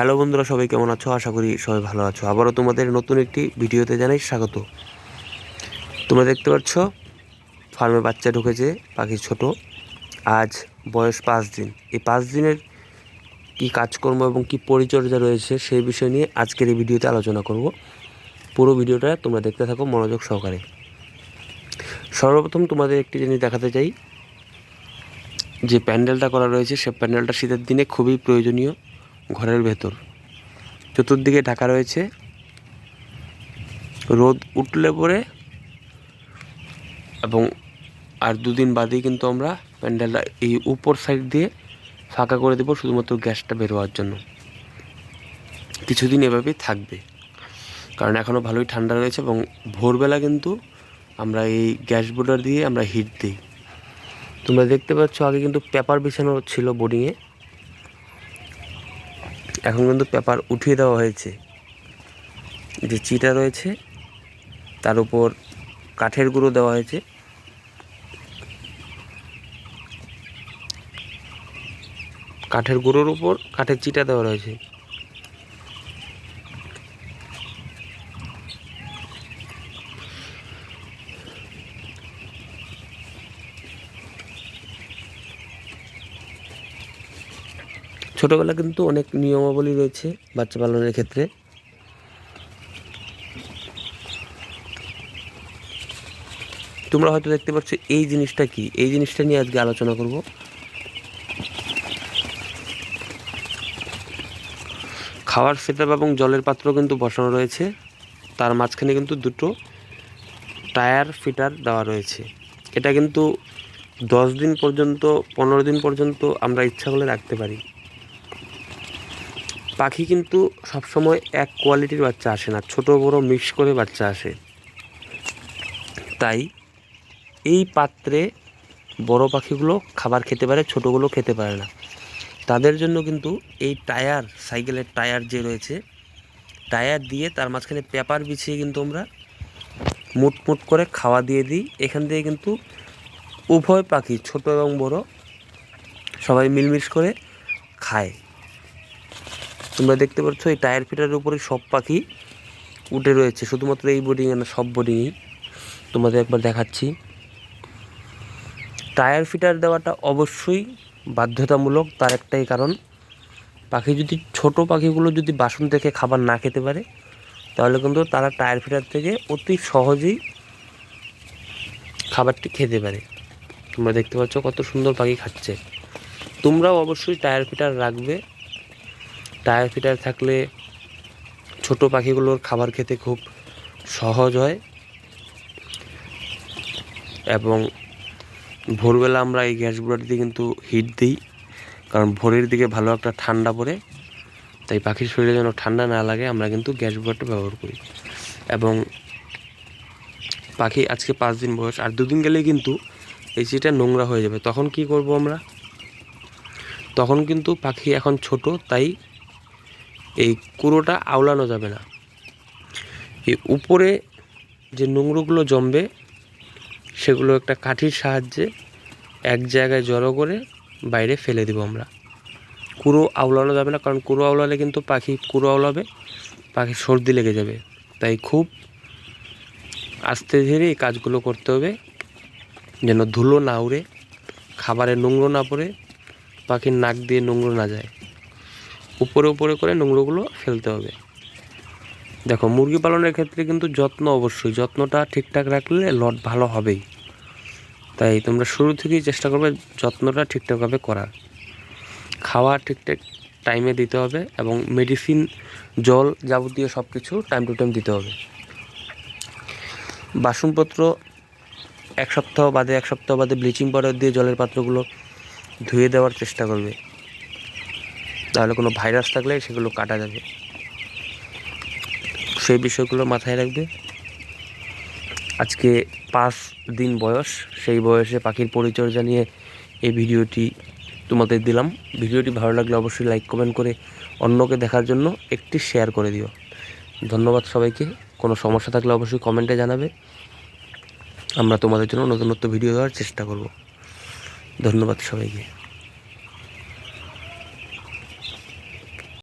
Hello বন্ধুরা, সবাই কেমন আছো? আশা করি সবাই ভালো আছো। আবারও তোমাদের নতুন একটি ভিডিওতে জানাই স্বাগত। তোমরা দেখতে পাচ্ছ, ফার্মে বাচ্চা ঢুকেছে, পাখি ছোট। আজ বয়স পাঁচ দিন। এই পাঁচ দিনের কি কাজকর্ম এবং কি পরিচর্যা রয়েছে সেই বিষয় নিয়ে আজকের এই ভিডিওতে আলোচনা করব। পুরো ভিডিওটা তোমরা দেখতে থাকো মনোযোগ সহকারে। সর্বপ্রথম তোমাদের একটি জিনিস দেখাতে চাই। যে প্যান্ডেলটা করা রয়েছে, সে প্যান্ডেলটা শীতের দিনে খুবই প্রয়োজনীয়। ঘরের ভেতর। চতুর্দিকে ঢাকা রয়েছে। রোদ উঠলে পরে এবং আর দুদিন বাদেই কিন্তু আমরা প্যান্ডেলটা এই উপর সাইড দিয়ে ফাঁকা করে দেবো শুধুমাত্র গ্যাসটা বের হওয়ার জন্য। কিছুদিন এভাবেই থাকবে। কারণ এখনও ভালোই ঠান্ডা রয়েছে এবং ভোরবেলা কিন্তু আমরা এই গ্যাস বোর্ডার দিয়ে আমরা হিট দিই। তোমরা দেখতে পাচ্ছ আগে কিন্তু পেপার বিছানো ছিল বোর্ডিংয়ে। এখন কিন্তু পেপার উঠিয়ে দেওয়া হয়েছে। যে চিটা রয়েছে, তার উপর কাঠের গুঁড়ো দেওয়া হয়েছে। কাঠের গুঁড়োর উপর কাঠের চিটা দেওয়া রয়েছে। ছোটোবেলা কিন্তু অনেক নিয়মাবলী রয়েছে বাচ্চা পালনের ক্ষেত্রে। তোমরা হয়তো দেখতে পাচ্ছ এই জিনিসটা কি? এই জিনিসটা নিয়ে আজকে আলোচনা করব। খাওয়ার সেটআপ এবং জলের পাত্র কিন্তু বসানো রয়েছে। তার মাঝখানে কিন্তু দুটো টায়ার, ফিটার দেওয়া রয়েছে। এটা কিন্তু দশ দিন পর্যন্ত, পনেরো দিন পর্যন্ত আমরা ইচ্ছা করলে রাখতে পারি। পাখি কিন্তু সবসময় এক কোয়ালিটির বাচ্চা আসে না, ছোট বড় মিক্স করে বাচ্চা আসে। তাই এই পাত্রে বড় পাখিগুলো খাবার খেতে পারে, ছোটোগুলো খেতে পারে না। তাদের জন্য কিন্তু এই টায়ার, সাইকেলের টায়ার যে রয়েছে, টায়ার দিয়ে তার মাঝখানে পেপার বিছিয়ে কিন্তু আমরা মুট মুট করে খাওয়া দিয়ে দিই। এখান থেকে কিন্তু উভয় পাখি, ছোট এবং বড়, সবাই মিলমিশ করে খায়। তোমরা দেখতে পাচ্ছ এই টায়ার ফিটারের উপরে সব পাখি উঠে রয়েছে। শুধুমাত্র এই বোর্ডিংয়ে না, সব বোর্ডিংয়েই তোমাদের একবার দেখাচ্ছি। টায়ার ফিটার দেওয়াটা অবশ্যই বাধ্যতামূলক, তার একটাই কারণ, পাখি যদি, ছোট পাখিগুলো যদি বাসন থেকে খাবার না খেতে পারে, তাহলে কিন্তু তারা টায়ার ফিটার থেকে অতি সহজেই খাবারটি খেতে পারে। তোমরা দেখতে পাচ্ছ কত সুন্দর পাখি খাচ্ছে। তোমরাও অবশ্যই টায়ার ফিটার রাখবে। টায়ার ফিটার থাকলে ছোট পাখিগুলোর খাবার খেতে খুব সহজ হয়। এবং ভোরবেলা আমরা এই গ্যাসগুলোর দিয়ে কিন্তু হিট দিই, কারণ ভোরের দিকে ভালো একটা ঠান্ডা পড়ে। তাই পাখির শরীরে যেন ঠান্ডা না লাগে, আমরা কিন্তু গ্যাস বুলারটা ব্যবহার করি। এবং পাখি আজকে পাঁচ দিন বয়স, আর দুদিন গেলেই কিন্তু এই চিটা নোংরা হয়ে যাবে। তখন কি করব আমরা? তখন কিন্তু পাখি এখন ছোট, তাই এই কুড়োটা আওলানো যাবে না। এই উপরে যে নোংরোগুলো জমবে, সেগুলো একটা কাঠির সাহায্যে এক জায়গায় জড়ো করে বাইরে ফেলে দিব আমরা। কুড়ো আওলানো যাবে না, কারণ কুড়ো আওলালে কিন্তু পাখি কুড়ো আওলাবে পাখির সর্দি লেগে যাবে। তাই খুব আস্তে ধীরে এই কাজগুলো করতে হবে, যেন ধুলো না উড়ে, খাবারে নোংরো না পড়ে, পাখির নাক দিয়ে নোংরো না যায়। উপরে উপরে করে নোংরোগুলো ফেলতে হবে। দেখো, মুরগি পালনের ক্ষেত্রে কিন্তু যত্ন অবশ্যই। যত্নটা ঠিকঠাক রাখলে লট ভালো হবেই। তাই তোমরা শুরু থেকেই চেষ্টা করবে যত্নটা ঠিকঠাকভাবে করার। খাওয়া ঠিকঠাক টাইমে দিতে হবে এবং মেডিসিন জল যাবতীয় সব কিছু টাইম টু টাইম দিতে হবে। বাসনপত্র এক সপ্তাহ বাদে, এক সপ্তাহ বাদে ব্লিচিং পাউডার দিয়ে জলের পাত্রগুলো ধুয়ে দেওয়ার চেষ্টা করবে। তাহলে কোনো ভাইরাস থাকলে সেগুলো কাটা যাবে। সেই বিষয়গুলো মাথায় রাখবে। আজকে পাঁচ দিন বয়স, সেই বয়সে পাখির পরিচর্যা নিয়ে এই ভিডিওটি তোমাদের দিলাম। ভিডিওটি ভালো লাগলে অবশ্যই লাইক কমেন্ট করে অন্যকে দেখার জন্য একটি শেয়ার করে দিও। ধন্যবাদ সবাইকে। কোনো সমস্যা থাকলে অবশ্যই কমেন্টে জানাবে। আমরা তোমাদের জন্য নতুন নতুন ভিডিও দেওয়ার চেষ্টা করব। ধন্যবাদ সবাইকে।